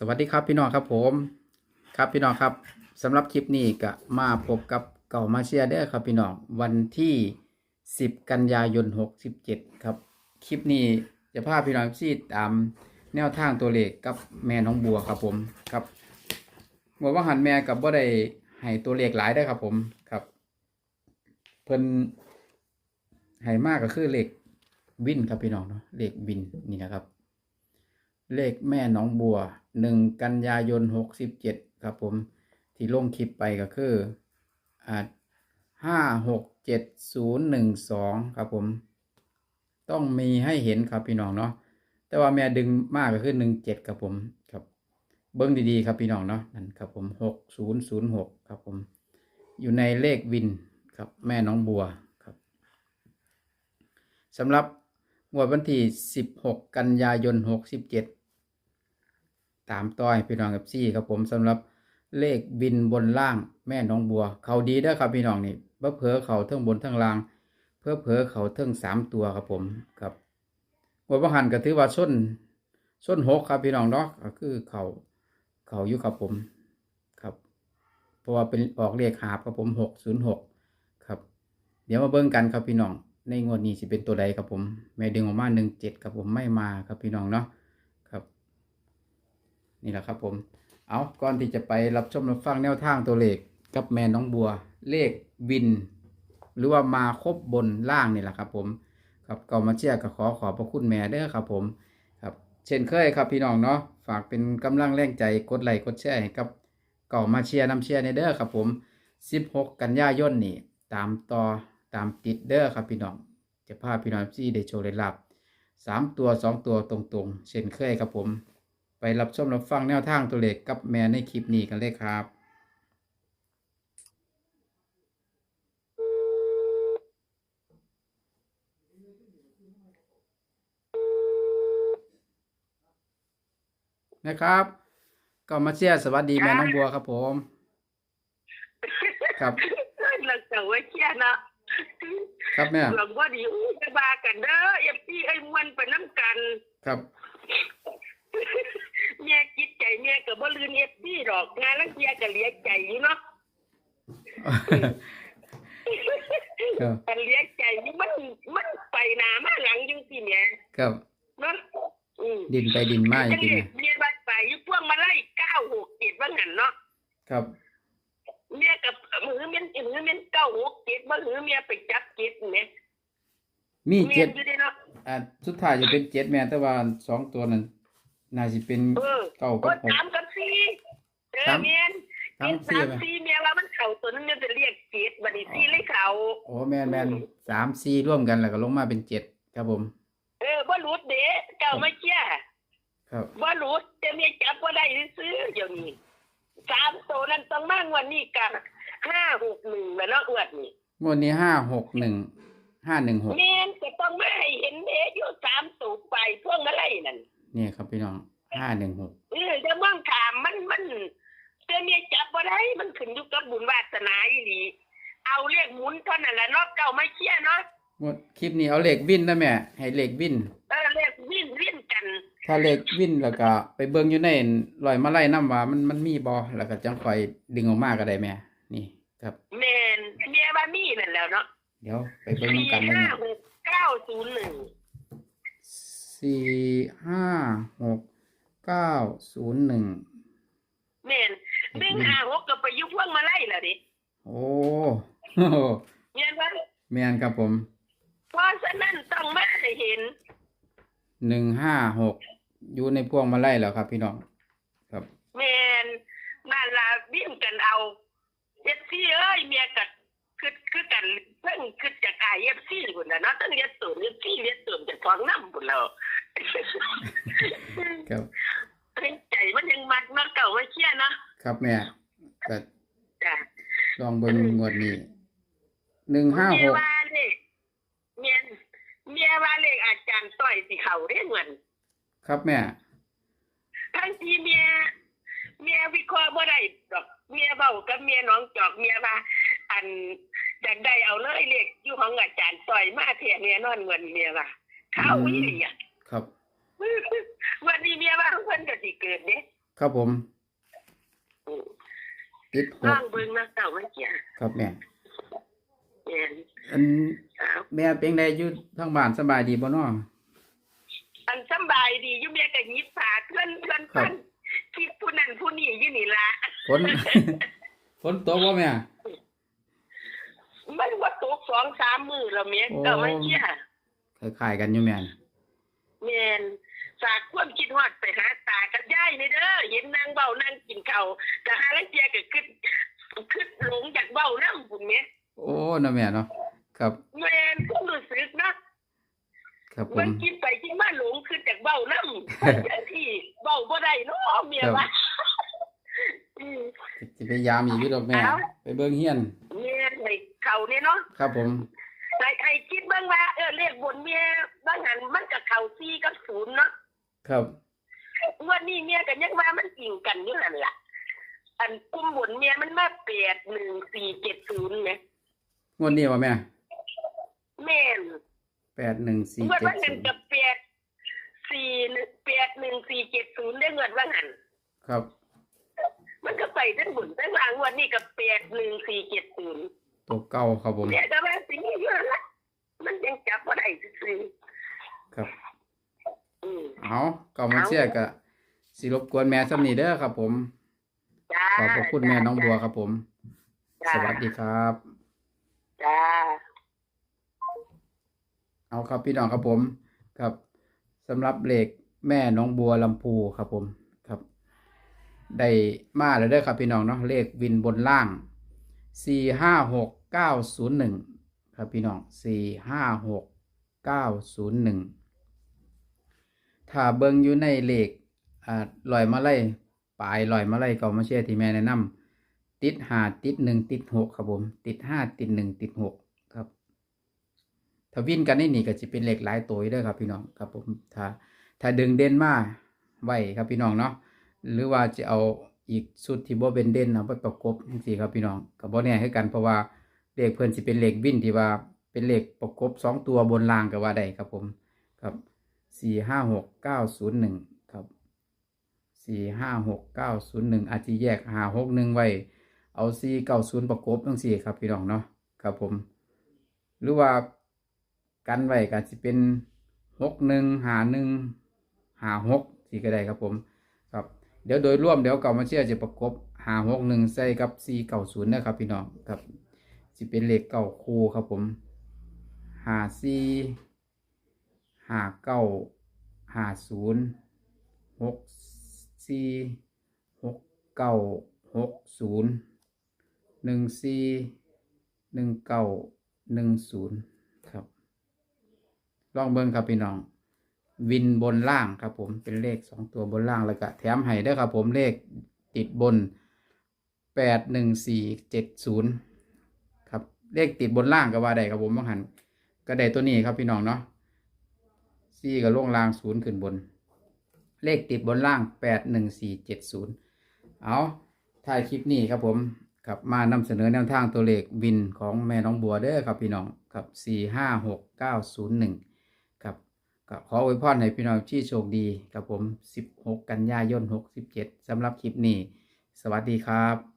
สวัสดีครับพี่น้องครับผมครับพี่น้องครับสำหรับคลิปนี้ก็มาพบกับเก่ามาเชียเด้อครับพี่น้องวันที่ 10 กันยายน 67 ครับ คลิปนี้จะพาพี่น้องซีตามแนวทางตัวเลขกับแม่น้องบัวครับผมครับเมื่อว่าหันแม่กับบ่ได้ให้ตัวเลขหลายได้ครับผมครับ เพิ่นให้มากก็คือเลขวินครับพี่น้องเนาะเลขวินนี่นะครับ เลขแม่หน้องบัวหนึ่งกันยายนหกสิบเจ็ดครับผมที่ลงคลิปไปก็คืออ่าห้าหกเจ็ดศูนย์หนึ่งสองครับผม ต้องมีให้เห็นครับพี่น้องเนาะแต่ว่าแม่ดึงมากก็คือหนึ่งเจ็ดครับผมครับ เบิ้งดีๆครับพี่น้องเนาะนั่นครับผมหกศูนย์ศูนย์หกครับผม อยู่ในเลขวินครับแม่น้องบัวครับสำหรับงวดวันที่สิบหกกันยายนหกสิบเจ็ด ตามต้อยพี่น้องกับซี่ครับผมสำหรับเลขบินบนล่างแม่น้องบัว เขาดีเด้ครับพี่น้องนี่เพื่อเผลอเขาเทิงบนเทิงล่าง เพื่อเผลอเขาเทิงสามตัวครับผมครับหัวประหันก็ถือว่าส้นส้นหกครับพี่น้องเนาะก็คือเขาเขาอยู่ครับผมครับ เพราะว่าเป็นออกเลขหาบครับผมหกศูนย์หกครับ เดี๋ยวมาเบิ่งกันครับพี่น้องในงวดนี้สิเป็นตัวใดครับผม แม่ดึงออกมาหนึ่งเจ็ดครับผมไม่มาครับพี่น้องเนาะ นี่แหละครับผม เอาก่อนที่จะไปรับชมรับฟังแนวทางตัวเลขกับแม่น้องบัว เลขวิน หรือว่ามาครบบนล่างนี่แหละครับผมครับก่ามาเชียร์ก็ขอขอบพระคุณแม่เด้อครับผมครับ เช่นเคยครับพี่น้องเนาะฝากเป็นกำลังแรงใจกดไลค์กดแชร์ให้กับก่ามาเชียร์น้ำเชียร์ในเด้อครับผม 16 กันยายนนี่ ตามต่อตามติดเด้อครับพี่น้อง จะพาพี่น้องซี่ได้โชว์ได้รับสามตัวสองตัวตรงๆ เช่นเคยครับผม ไปรับชมรับฟังแนวทางตัวเลขกับแม่ในคลิปนี้กันเลยครับ นะครับ ก็มาเชียร์สวัสดีแม่น้องบัวครับผม ครับเราเจอไว้เชียร์นะครับแม่หลวงพ่อดีอู้จะบากันเด้อเอฟซีไอ้มวนไปน้ำกัน ครับเมี ยคิดใจเมียกับบ่ลืมเอฟซีดอกงานลังเทียก็เหลียใจอยู่เนาะครับกันเหลียใจนี่มันมันไปหนามาหลังจังซี่เนี่ยครับ เนาะอืมดินไปดินมาจจังริงเลยเมียบ้านไปอยู่พวกมาไล่967ว่างั้นเนาะๆครับ เมียกับมือเมียนมือเมียน967บ่หือเมียไปจับเจ็ดเนี่ยมีเมียเจ็ดอยู่เด้เนาะอ่าสุดท้ายจะเป็นเจ็ดแม่แต่ว่าสองตัวนั้น น่าจะเป็นเออเก้าโอ้กับหกสามกับสี่เออสามเมียนสามเมียนสี่ไหมสามสี่เมียว่ามันเข่าตัวนั้นเนี่ยจะเรียกเจ็ดบัดนี้สี่เลยเข่า โอ้แม่นแม่นสามสี่ร่วมกันแล้วก็ลงมาเป็นเจ็ดครับผม เออบ่รู้เด้เก่าไม่เชื่อครับบ่รู้จะเมียจับบ่ได้ซื้อเดี๋ยวนี้สามตัวนั้นต้องมางวันนี้กันห้าหกหนึ่งแล้วเนาะอวดนี่งวดนี้ห้าหกหนึ่งห้าหนึ่งหกเมียนก็ต้องมาให้เห็นเด้อยู่สามตัวไปพวกอะไรนั่น นี่ครับพี่น้องห้าหนึ่งหกเออจะมองถามมันมันจะเมียจับบ่ได้มันขึ้นอยู่กับบุญวาสนาอีหลีเอาเรียกหมุนเท่านั้นแหละเนาะเก่าไม่เชื่อเนาะงวดคลิปนี้เอาเหล็กวินนะแม่ให้เหล็กวินเออเรียกวิ่นวิ่นกันถ้าเหล็กวินแล้วก็ ไปเบิ่งอยู่ในรอยมาไล่น้ำว่ามันมันมีบ่แล้วก็จังคอยดึงออกมาก็ได้แม่ นี่ครับ แมนเมียบามี่นั่นแหล้วเนาะเดี๋ยวไปเบิ่งสี่นำกันเลยห้านะหกเก้าศูนย์หนึ่ง สี่ห้าหกเก้าศูนย์หนึ่งแมนหนึ่งห้าหกก็ไปยุบพวงมาไล่แล้วดิโอ้โหเมียนว่าแมนครับผม เพราะฉะนั้นต้องมาให้เห็นหนึ่งห้าหกอยู่ในพวงมาไล่แล้วครับ พี่น้อง ครับแมนนั่นล่ะวิ่งกันเอาเอฟซีเอ้ยเมียกัดคือคือกันเพิ่งคือจากไอเอฟซีบุญนะเนาะตั้งเรียนตื่นเอฟซีเรียนตื่นจากท้องน้ำบุญแล้ว ครับใจมันยังมัดมาเก่ามาเชี่ยเนาะครับแม่ก็จ้ะลองเบิ่งงวดนี้หนึ่งห้าหเมียกว่าเลขเมียเมียว่าเลขอาจารย์ต้อยสิเขาเรียกเหมือนครับแม่ ทั้งที่เมียเมียวิเคราะห์บ่ได้ดอกเมียเบากับเมียน้องจอกเมียว่า อันอยากได้เอาเลยเลขอยู่ของอาจารย์ต้อยมาเทียเมียนอนเหมือนเมียว่าเขาอีหลีอะ ครับวันนี้เมียว่าเพิ่นก็สิเกิดเด้ครับผมอืมติดหล่อกงเบิ่งนะเก่ามันเกี่ยครับแม่แม่นอันเอาแม่เป็นไดอยู่ทางบ้านสบายดีบ่เนาะอันสำบายดีอยู่แม่ก็หยิบผ้าเพื่อนเพื่อนครับเพื่อนคิดผู้นั้นผู้นี้อยู่นี่ล่ะฝนฝนตกบ่แม่มันว่าตกสองสามมือแล้วแม่โอ้เก่ามันเกี่ยคล้ายๆกันอยู่แม่น แม่นฝากความคิดฮอดไปหาตากับยายนี่เด้อเห็นนางเบ้านางกินข้าวก็หาลังเจียก็คิดคิดหลงจากเบ้านำพุ่นแม่โอ้นะแม่เนาะครับแม่นก็รู้สึกนะครับผมันมกินไปกินมาหลงขึ้นจากเบ้านำอย่างที่เบ้าบ่ได้เนาะเมียว่าอืมสิพยายามอีกอยู่ดอกแม่เอ้าไปเบิ่งเฮียนเมียให้เขาเนี่ยเนาะครับผมให้ให้คิดเบ้างว่า เออเลขบนเมียบางหันมันกับเขาซีกับศูนย์เนาะครับงวันนี้เมียกันยังว่ามันอิงกันอยู่นั่นล่ะอันกุมบนเมียมันมาแปดหนึ่งสี่เจ็ดศูนย์ไงงวดนี้ว่าแม่แม่นแปดหนึ่งสี่เงินเจ็ดว่าหัศูนนย์กับแปดสี่แปดหนึ่งสี่เจ็ดศูนย์ได้เงินว่าหันครับ มันก็ไปทั้งบุญทั้งหลังวันนี้กับแปดหนึ่งสี่เจ็ดศูนย์ตัวเก่าครับผมเนี่ยแต่ว่าสิ่งนี้อยู่นั่นละมันยังจับว่าได้ซื่อ ครับ ๆอืม เอาเก่ามาเชียร์กะสิรบกวนแม่สำนีเด้อครับผม จ้าขอบพระคุณแม่น้องบัวครับผม จ้าสวัสดีครับ จ้า เอาครับพี่น้องครับผมครับสำหรับเลขแม่น้องบัวลำพูครับผมครับ ได้มาแล้วเด้อครับพี่น้องเนาะเลขวินบนล่างสี่ห้าหกเก้าศูนย์หนึ่งครับพี่น้องสี่ห้าหกเก้าศูนย์หนึ่ง ถ้าเบิ่งอยู่ในเลขอ่าลอยมาไล่ปลายลอยมาไล่ก่ามาเชื่อที่แม่แนะนำติดห้าติดหนึ่งติดหกครับผม ติดห้าติดหนึ่งติดหกครับถ้าวิ่นกันนี่นี่ก็จะเป็นเหล็กหลายตัวด้อครับพี่น้องครับผมถ้าถ้าดึงเด่นมาไว้ครับพี่น้องเนาะหรือว่าจะเอาอีกชุดที่บ่เป็นเด่นเอาไปประกบจังซี่ครับพี่น้องก็บ่แน่ให้กันเพราะว่าเลขเพิ่อนสิเป็นเลขวิ่นที่ว่าเป็นเลขประกบสองตัวบนรางก็ว่าได้ครับผมครับ สี่ห้าหกเก้าศูนย์หนึ่งครับสี่ห้าหกเก้าศูนย์หนึ่งอาจจะแยกหาหกหนึ่งไว้ เอาสี่เก้าศูนย์ประกบทั้งสี่ครับพี่น้องเนาะครับผม หรือว่ากันไว้ก็จะเป็นหกหนึ่งหาหนึ่งหาหกสี่ก็ได้ครับผมครับเดี๋ยวโดยร่วมเดี๋ยวเก่ามาเชื่อจะประกบหาหกหนึ่งใส่กับสี่เก่าศูนย์นะครับพี่น้องครับจะเป็นเลขเก่าคูครับผมหาสี่ ห้าเก้าห้าศูนย์หกสี่หกเก้าหกศูนย์หนึ่งสี่หนึ่งเก้าหนึ่งศูนย์ครับ ลองเบิ่งครับพี่น้อง วินบนล่างครับผมเป็นเลขสองตัวบนล่างแล้วก็แถมให้ด้วยครับผมเลขติดบนแปดหนึ่งสี่เจ็ดศูนย์ครับเลขติดบนล่างก็ว่าได้ครับผมบางหันก็ได้ตัวนี้ครับพี่น้องเนาะ สี่กับล่วงล่างศูนย์ขึ้นบน เลขติดบนล่างแปดหนึ่งสี่เจ็ดศูนย์เอาถ่ายคลิปนี้ครับผมครับมานำเสนอแนวทางตัวเลขวินของแม่น้องบัวเด้อครับพี่น้องครับสี่ห้าหกเก้าศูนย์หนึ่งครับก็ขออวยพรให้พี่น้องที่โชคดีกับผม16กันยายน67สำหรับคลิปนี้ สวัสดีครับ